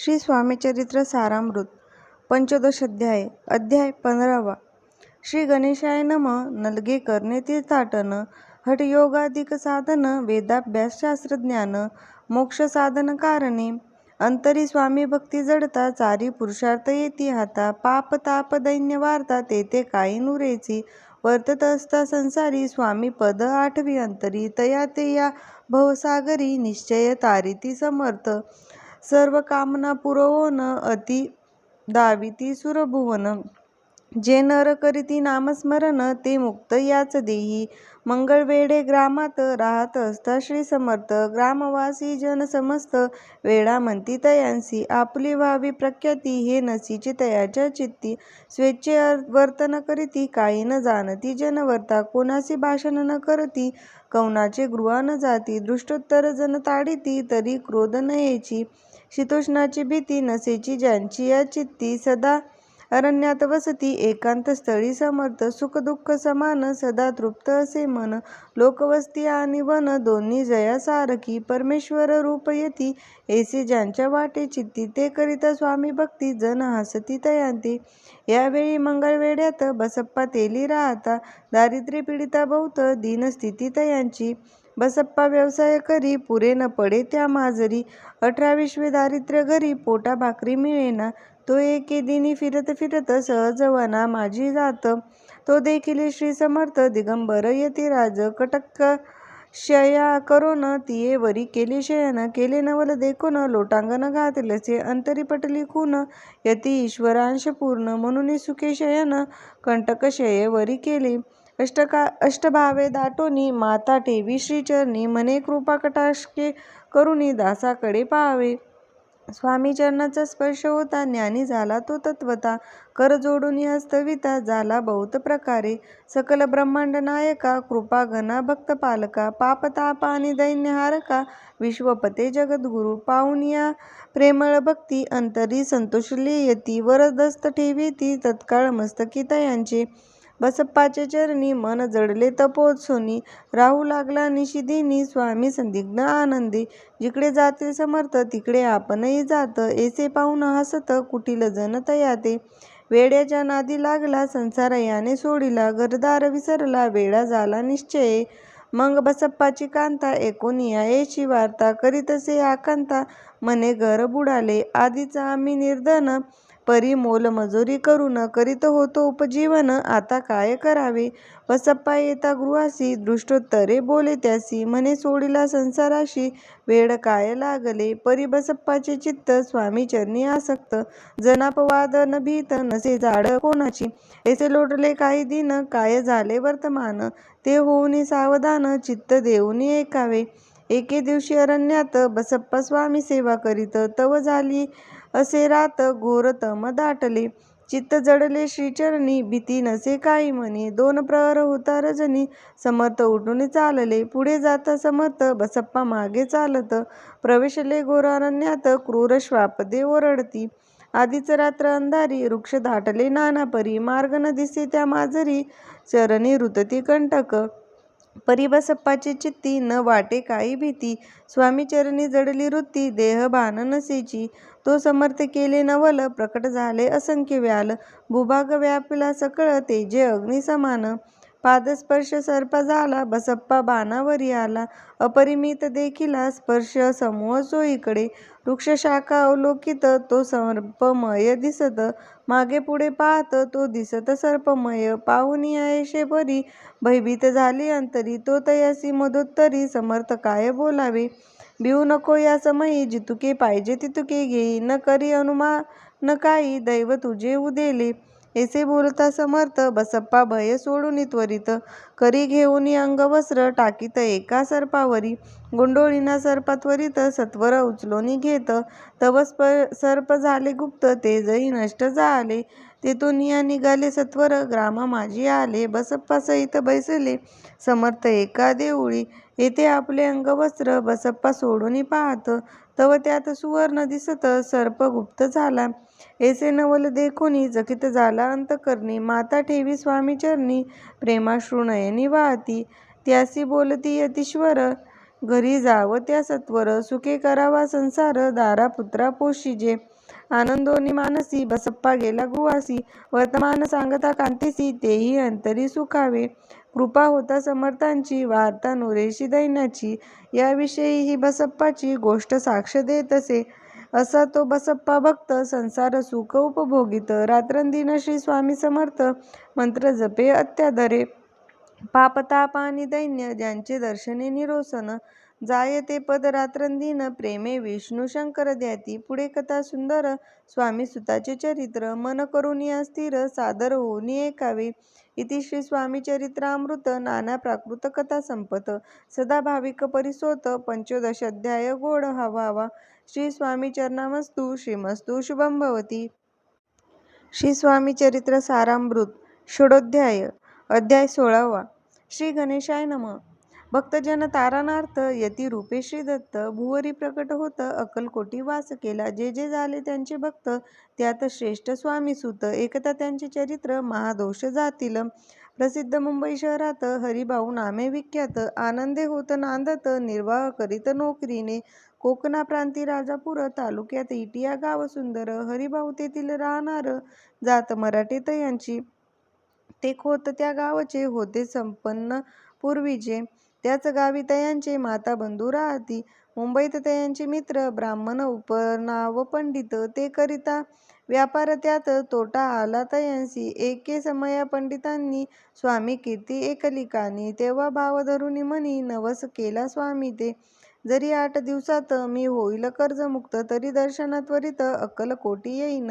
श्री स्वामीचरित्र सारामृत पंचदश अध्याय अध्याय पंधरावा. श्री गणेशाय नम नलगे करणे तीर्थाटन हटयोगाधिक साधन वेदाभ्यास शास्त्रज्ञान मोक्ष साधन कारणे अंतरी स्वामी भक्ती जडता चारी पुरुषार्थ येती हाता पाप ताप दैन्य वार्ता तेथे काही नुरेची वर्तत असता संसारी स्वामी पद आठवी अंतरी तया ते या भवसागरी निश्चय तारिती समर्थ. सर्व कामना पुरवोन अति दाविती सुरभुवन. जे नर करीती नामस्मरण ते मुक्त याच देही. मंगळवेढे ग्रामात राहत असता श्री समर्थ ग्रामवासी जन समस्त. वेळा म्हणती तयांसी आपली व्हावी प्रख्याती हे नसीची तयाच्या चित्ती. स्वेच्छे वर्तन करीती काही न जाणती जनवर्ता कोणाशी भाषण न करती. कवनाचे गृहा न जाती दृष्टोत्तर जन ताडिती तरी क्रोध न येची शीतोष्णाची भीती नसेची ज्यांची या चित्ती सदा अरण्यात वसती एकांत स्थळी समर्थ सुखदुःख समान सदा तृप्त असे मन लोकवस्ती आणि वन दोन्ही जया सारखी परमेश्वर रूप येती. ऐसे ज्यांच्या वाटे चित्ती ते करिता स्वामी भक्ती जन हसती तयांती. यावेळी मंगळवेढ्यात बसप्पा तेली राहता दारिद्र्य पीडिता बहुत दीनस्थिती तयांची. बसप्पा व्यवसाय करी पुरे न पडे त्या माजरी. अठराविश्वे दारिद्र्य घरी पोटा भाकरी मिळेना. तो एके दिनी फिरत फिरत सहज वना माझी जात. तो देखील श्री समर्थ दिगंबर यतिराज कटक शया करोन तिये वरी केली शयन. केले नवल देखोन लोटांगण घातलसे अंतरी पटली खून. यती ईश्वरांश पूर्ण म्हणून सुखे शयन. कंटक शये वरी केले. अष्टका अष्टभावे दाटोनी माता ठेवी श्रीचरणी मने कृपा कटाक्षे करुणी दासाकडे पाहावे. स्वामी चरणाचा स्पर्श होता ज्ञानी झाला तो तत्वता कर जोडून हस्तविता झाला बहुत प्रकारे. सकल ब्रह्मांड नायका कृपा घना भक्त पालका पाप ताप आणि दैन्यहारका विश्वपते जगद्गुरु पाहून या प्रेमळ भक्ती अंतरी संतोषले यती वरदस्त ठेवी ती तत्काळ मस्तकी तयांचे. बसप्पाचे चरणी मन जडले तपोत्सोनी. राहू लागला निशिदिनी स्वामी संदिग्ध आनंदी. जिकडे जाते समर्थ तिकडे आपणही जात. एसे पाहून हसत कुटील जनतया ते वेड्याच्या नादी लागला संसार याने सोडिला. घरदार विसरला वेळा झाला निश्चय. मग बसप्पाची कांता एकोनिया यायची वार्ता. करीतसे आकांता मने घर बुडाले. आधीचा आम्ही निर्धन परी मोलमजुरी करून करीत होतो उपजीवन आता काय करावे? बसप्पा येता गृहासी दृष्टोत्तरे बोले त्यासी म्हणे सोडिला संसाराशी वेळ काय लागले? परी बसप्पाचे चित्त स्वामी चरणी आसक्त जनापवाद न भीत नसे झाड कोणाची? ऐसे लोटले काही दिन काय झाले वर्तमान? ते होऊन सावधान चित्त देऊन ऐकावे. एके दिवशी अरण्यात बसप्पा स्वामी सेवा करीत तव झाली असे रात घोरतम दाटले. चित्त जडले श्रीचरणी भीती नसे काही म्हणे. दोन प्रहर होता रजनी समर्थ उठून चालले. पुढे जाता समर्थ बसप्पा मागे चालत. प्रवेशले घोरारण्यात क्रूर श्वापदे ओरडती. आधीच रात्र अंधारी वृक्ष दाटले नाना परी. मार्ग न दिसे त्या माजरी चरणी रुतती कंटक. परिबसप्पाची चित्ती न वाटे काही भीती. स्वामीचरणी जडली वृत्ती देह भान नसेची. तो समर्थ केले नवल प्रकट झाले असंख्य व्याल. भूभाग व्यापला सकळ तेजे अग्निसमान पादस्पर्श सर्प झाला बसप्पा बाणावरी आला. अपरिमित देखिला स्पर्श समूह सोईकडे वृक्षशाखा अवलोकित तो सर्पमय दिसत. मागे पुढे पाहत तो दिसत सर्पमय. पाहून आयशे परी भयभीत झाली अंतरी. तो तयासी मधोत्तरी समर्थ काय बोलावे? भिवू नको या समयी. जितुके पाहिजे तितुके घेई न करी अनुमा न काही. दैव तुझे उदेले. ऐसे बोलता समर्थ बसप्पा भय सोडून त्वरित. करी घेऊन अंगवस्त्र टाकीत एका सर्पावरी. गुंडोळीना सर्पा त्वरित सत्वर उचलोनी घेत. तव सर्प झाले गुप्त तेजही नष्ट झाले तेथून या निघाले सत्वर ग्राम माझी आले. बसप्पा सहित बैसले समर्थ एका देऊळी येथे आपले अंगवस्त्र बसप्पा सोडून पाहत तव त्यात सुवर्ण दिसत सर्प गुप्त झाला. येसे नवल देखोनी चकित झाला अंतकरणी. माता ठेवी स्वामी चरणी प्रेमाश्रू नयनी वाहती. त्यासी बोलती यतीश्वर घरी जाव त्या सत्वर. सुखे करावा संसार दारा पुत्रा पोशिजे आनंदोनी मानसी बसप्पा गेला गुवासी वर्तमान सांगता कांतीसी तेही अंतरी सुखावे. कृपा होता समर्थांची वार्ता नुरेशी दैन्याची. याविषयी ही बसप्पाची गोष्ट साक्ष देत असे. असा तो बसप्पा भक्त संसार सुख उपभोगित रात्रंदिन श्री स्वामी समर्थ मंत्र जपे अत्यादरे. पापताप आणि दैन्य ज्यांचे दर्शने निरोसन जायते पद रात्रंदिन प्रेमे विष्णू शंकर द्याती. पुढे कथा सुंदर स्वामी सुताचे चरित्र. मन करून या स्थिर सादर होऊन ऐकावे इति श्री स्वामी चरित्रामृत. नाना प्राकृत कथा संपत. सदा भाविक परिसोत. पंचोदश अध्याय गोड हवावा. श्री स्वामी चरणामस्तु. श्रीमस्तु शुभम भवती. श्री स्वामी चरित्र सारामृत. षोडोध्याय. अध्याय सोळावा. श्री गणेशाय नमः. भक्तजन तारणार्थ यती रूपेश्री दत्त भुवरी प्रकट होत अकलकोटी वास केला. जे जे झाले त्यांचे भक्त त्यात श्रेष्ठ स्वामी सुत. एकता त्यांचे चरित्र महादोष जातील. प्रसिद्ध मुंबई शहरात हरिभाऊ नामे विख्यात. आनंदे होत नांदत निर्वाह करीत नोकरीने. कोकणा प्रांती राजापूर तालुक्यात इटिया गाव सुंदर. हरिभाऊ तेथील राहणार जात मराठीत यांची. ते खोत त्या गावचे होते संपन्न पूर्वीचे. त्याच गावी तयांचे माता बंधू राहती. मुंबईत तयांचे मित्र ब्राह्मण उपनाव पंडित ते करिता व्यापार त्यात तोटा आला तयांसी एके समया पंडितांनी स्वामी कीर्ती एकलिकानी तेव्हा भाव धरुनी म्हणी नवस केला स्वामी ते. जरी आठ दिवसात मी होईल कर्जमुक्त तरी दर्शना त्वरित अक्कलकोटी येईन.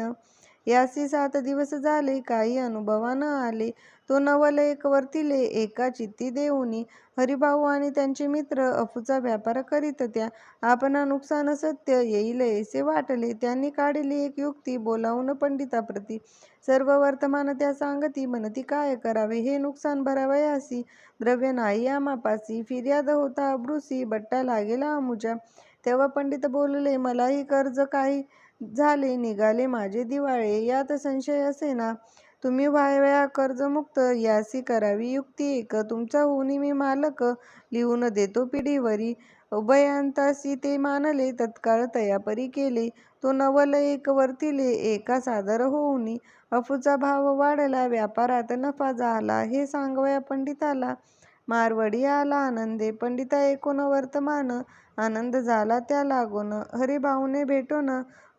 यासी सात दिवस झाले काही अनुभवा न आले. तो नवल एक वर्तीले एका चित्ती देऊनी हरिभाऊ आणि त्यांचे मित्र अफूचा व्यापार करीत त्या आपणा नुकसान सत्य येईल ऐसे वाटले. त्यांनी काढली एक युक्ती बोलावून पंडिताप्रती. सर्व वर्तमान त्या सांगती म्हणती काय करावे? हे नुकसान भरावयासी द्रव्य नाही आमापासी. फिर्याद होता अब्रुसी. बट्टा लागेला अमुजा तेव्हा पंडित बोलले मलाही कर्ज काही झाले निघाले माझे दिवाळे. यात संशय असे ना तुम्ही व्हाव्या कर्जमुक्त यासी करावी युक्ती एक. तुमचा होऊनी मी मालक लिहून देतो पिढीवरी. उभयांतासी ते मानले तत्काळ तयापरी केले. तो नवल एक वर्तिले एका सादर होऊनी. अफूचा भाव वाढला व्यापारात नफा झाला हे सांगवया पंडिताला. मारवडी आला आनंदे पंडिता एकूण वर्तमान आनंद झाला त्या लागून. हरिभाऊने भेटून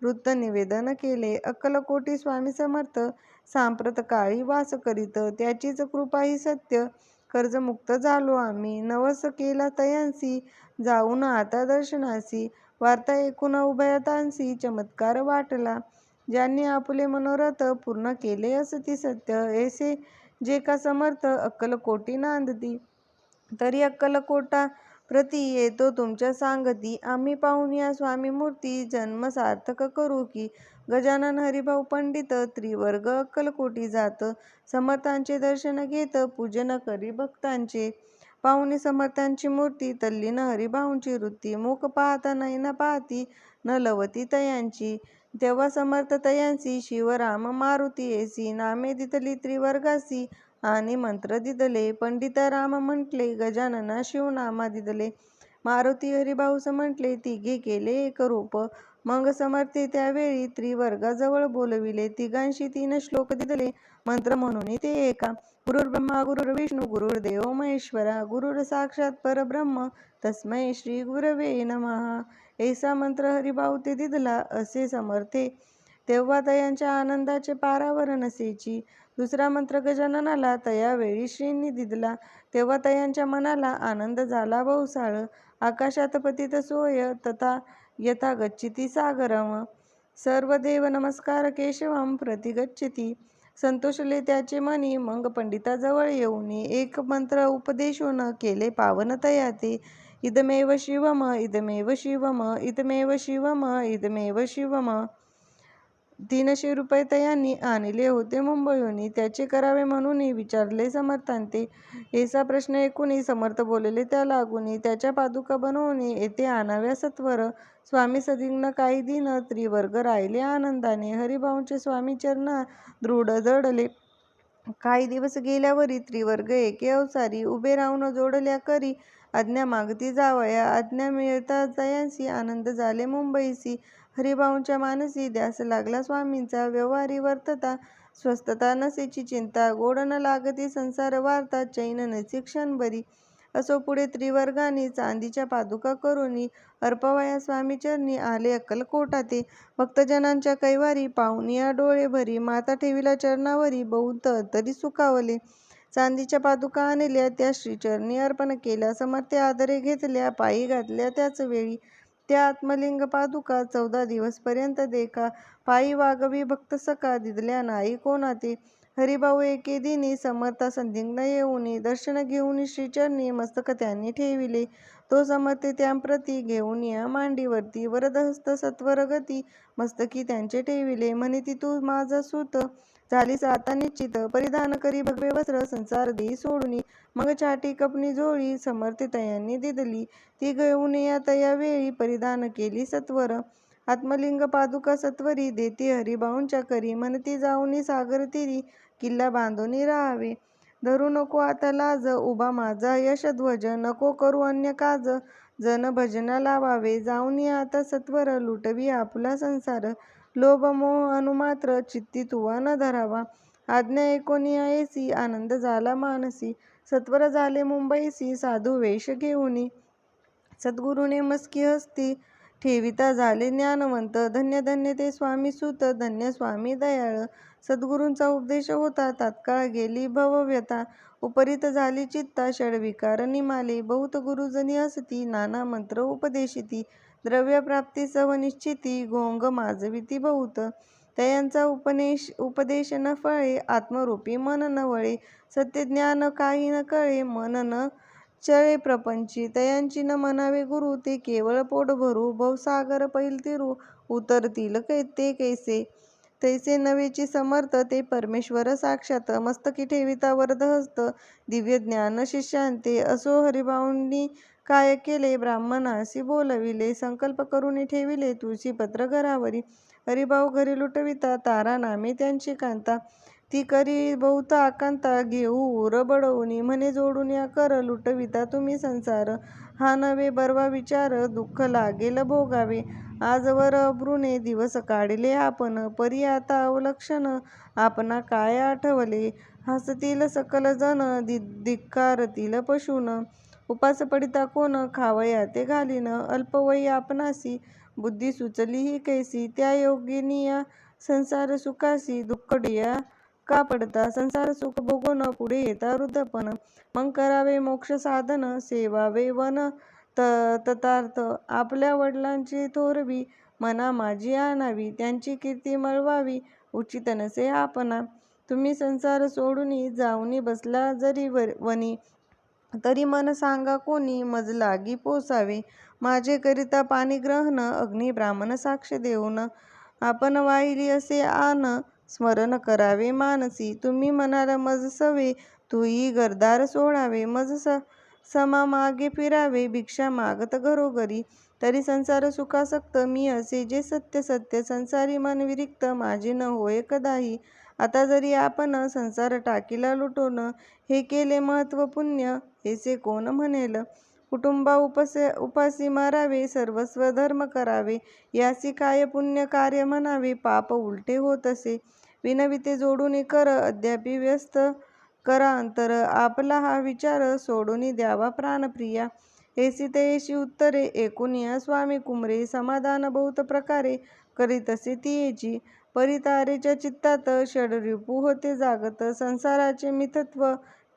वृत्त निवेदन केले. अक्कलकोटी स्वामी समर्थ सांप्रत काळी वास करीत. त्याचीच कृपा ही सत्य कर्जमुक्त झालो आम्ही. नवस केला तयांसी जाऊन आता दर्शनासी. वार्ता ऐकून उभयतांसी चमत्कार वाटला. ज्यांनी आपले मनोरथ पूर्ण केले असती सत्य. ऐसे जे का समर्थ अक्कलकोटी नांदती. तरी अक्कलकोटा प्रती येतो तुमच्या सांगती. आम्ही पाहून या स्वामी मूर्ती जन्म सार्थक करू की. गजानन हरिभाऊ पंडित त्रिवर्ग अक्कलकोटी जात. समर्थांचे दर्शन घेत पूजन करी भक्तांचे. पाहुणी समर्थांची मूर्ती तल्लीन हरिभाऊंची वृत्ती. मुख पाहता नाही न पाहती न लवती तयांची. तेव्हा समर्थ तयांसी शिवराम मारुती येसी. नामे दितली त्रिवर्गासी. आणि मंत्र दिदले. पंडिता राम म्हटले गजानना शिवनामा दिदले. मारुती हरिभाऊस म्हटले तिघे केले एक रूप. मग समर्थे त्यावेळी त्रिवर्गाजवळ बोलविले. तिघांशी तीन श्लोक दिदले. मंत्र म्हणून ते एका. गुरुर्ब्रह्मा गुरुर्विष्णू गुरुर्देव महेश्वरा गुरुर साक्षात परब्रह्म. तस्मै श्री गुरवे नमहा ऐसा मंत्र हरिभाऊ ते दिदला असे समर्थे. तेव्हा तयांच्या आनंदाचे पारावर नसेची दुसरा मंत्र गजाननाला तया वेळी श्रींनी दिदला तेव्हा तयांच्या मनाला आनंद झाला बहुसाळ आकाशात पतित सोय तथा यथा गच्छिती सागरम. सर्व देव नमस्कार केशवम प्रति गच्छती संतोषले त्याचे मनी मग पंडिताजवळ येऊन एक मंत्र उपदेशून केले पावन तयाते. इदमेव शिवम इदमेव शिवम इदमेव शिवम इदमेव शिवम. तीनशे रुपये यांनी आणले होते मुंबईहून त्याचे करावे म्हणून विचारले समर्थांते ऐसा प्रश्न ऐकून समर्थ बोलले त्या लागून त्याच्या पादुका बनवून येथे आणाव्या सत्वर. स्वामी सदिग्न काही दिन त्रिवर्ग राहिले आनंदाने. हरिभाऊंचे स्वामी चरण दृढ जडले काही दिवस गेल्यावरी त्रिवर्ग एके अवसारी उभे राहून जोडल्या करी. आज्ञा मागती जावया. आज्ञा मिळता तयांसी आनंद झाले मुंबईसी हरिभाऊंच्या मानसी द्यास लागला स्वामींचा. व्यवहारी वर्तता स्वस्थता नसेची चिंता गोड न लागती संसार वार्ता चैन नसे क्षणभरी असो पुढे त्रिवर्गानी चांदीच्या पादुका करुणी अर्पवया स्वामीचरणी आले अक्कलकोटा ते भक्तजनांच्या कैवारी पाहुनिया डोळे भरी माता ठेविला चरणावरी बहुत तरी सुखावले. चांदीच्या पादुका आणल्या त्या श्रीचरणी अर्पण केल्या समर्थ आदरे घेतल्या पायी घातल्या त्याच वेळी. त्या आत्मलिंग पादुका चौदा दिवसपर्यंत देखा. पायी वागवी भक्त सखा दिदल्या नाही कोणा ते हरिभाऊ एके दिनी समर्था संदिग्न येऊनी दर्शन घेऊन श्रीचरणी मस्तक त्यांनी ठेविले. तो समर्थ त्यांप्रती घेऊन या मांडीवरती वरदहस्त सत्वरगती मस्तकी त्यांचे ठेविले. म्हणिती तू माझा सुत. झाली आता निश्चित. परिधान करी भगवे वस्त्र संसार देई सोडूनी मग छाटी कपनी जोळी समर्थितयांनी दिदली. ती घेऊन या तया वेळी परिधान केली सत्वर. आत्मलिंग पादुका सत्वरी देती हरिभाऊंच्या करी. म्हणती जाऊनी सागर तिरी किल्ला बांधूनी राहावे. धरू नको आता लाज उभा माझा यशध्वज नको करू अन्य काज जन भजना लावावे. जाऊनी आता सत्वर लुटवी आपला संसार. लोभ मोह अनुमात्र चित्ती तुवा न धरावा. आज्ञा एकोणी ऐसी आनंद झाला मानसी. सत्वर झाले मुंबईसी साधू वेश घेऊनी. सद्गुरुने मस्की हस्ती ठेविता झाले ज्ञानवंत. धन्य धन्य ते स्वामी सुत धन्य स्वामी दयाळ. सद्गुरूंचा उपदेश होता तात्काळ गेली भवव्यता उपरीत झाली चित्ता षडविकार निमाले. बहुत गुरुजनी असती नाना मंत्र उपदेशिती. द्रव्य प्राप्ती सव निश्चिती गोंग माजविती बहुत तयांचा उपनेश उपदेश न फळे आत्मरूपी मन न वळे सत्यज्ञान काही न कळे मन न चळे प्रपंची तयांची न म्हणावे गुरु ते केवळ पोट भरू भवसागर पैल तिरू उतरतील ते कैसे? तैसे नवेची समर्थ ते परमेश्वर साक्षात मस्तकी ठेविता वरदहस्त दिव्य ज्ञान शिष्यांते असो हरिभाऊंनी काय केले ब्राह्मणासी बोलविले संकल्प करून ठेविले तुळशीपत्र घरावरी. हरिभाऊ घरी लुटविता तारा नामे त्यांची कांता. ती करी बहुत आकांता घेऊ रबडवणी म्हणे जोडून या कर लुटविता तुम्ही संसार. हा नवे बरवा विचार दुःख लागेल भोगावे. आजवर अब्रुने दिवस काढले आपण परी आता अवलक्षण आपणा काय आठवले? हसतील सकल जन धिक्कारतील पशून. उपास पडिता कोण खावया ते घालीन. अल्पवयी आपणासी बुद्धी सुचली ही कैसी? त्या योगिनिया संसार सुखासी दुःखडिया का पडता? संसार सुख भोगून पुढे येता वृद्धपण. मग करावे मोक्ष साधन सेवावे वन ततार्थ आपल्या वडिलांची थोरवी मना माझी आणावी. त्यांची कीर्ती मळवावी उचित नसे आपणा. तुम्ही संसार सोडून जाऊनी बसला जरी वर वनी तरी मन सांगा कोणी मज लागी पोसावे. माझे करिता पाणी ग्रहण अग्नी ब्राह्मण साक्ष देऊन. आपण वाहिली असे आन स्मरण करावे मानसी. तुम्ही म्हणाल मज सवे तुई गरदार सोडावे. मज स समा मागे फिरावे भिक्षा मागत घरोघरी. तरी संसार सुखासक्त मी असे जे सत्य सत्य संसारी मन विरिक्त माझे न होय कदाही. आता जरी आपण संसार टाकीला लुटून हे केले महत्त्व पुण्य हेसे कोण म्हणेल? कुटुंबा उपसे उपासी मारावे सर्वस्व धर्म करावे यासी काय पुण्य कार्य म्हणावे पाप उलटे होत असे. विनविते जोडून कर अद्यापि व्यस्त करा अंतर. आपला हा विचार सोडून द्यावा प्राणप्रिया. एसी ते एशी उत्तरे एकूण या स्वामी कुमरे समाधान बहुत प्रकारे करीतसे तियेची परितारेच्या चित्तात षडरिपू होते जागत. संसाराचे मिथत्व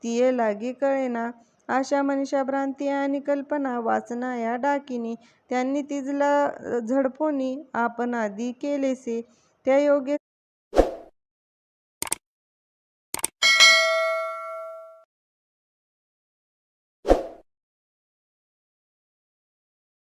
तिये लागी कळेना. आशा मनीषा भ्रांती आणि कल्पना वासना या डाकिनी त्यांनी तिजला झडपोनी आपण आधी केलेसे. त्या योगे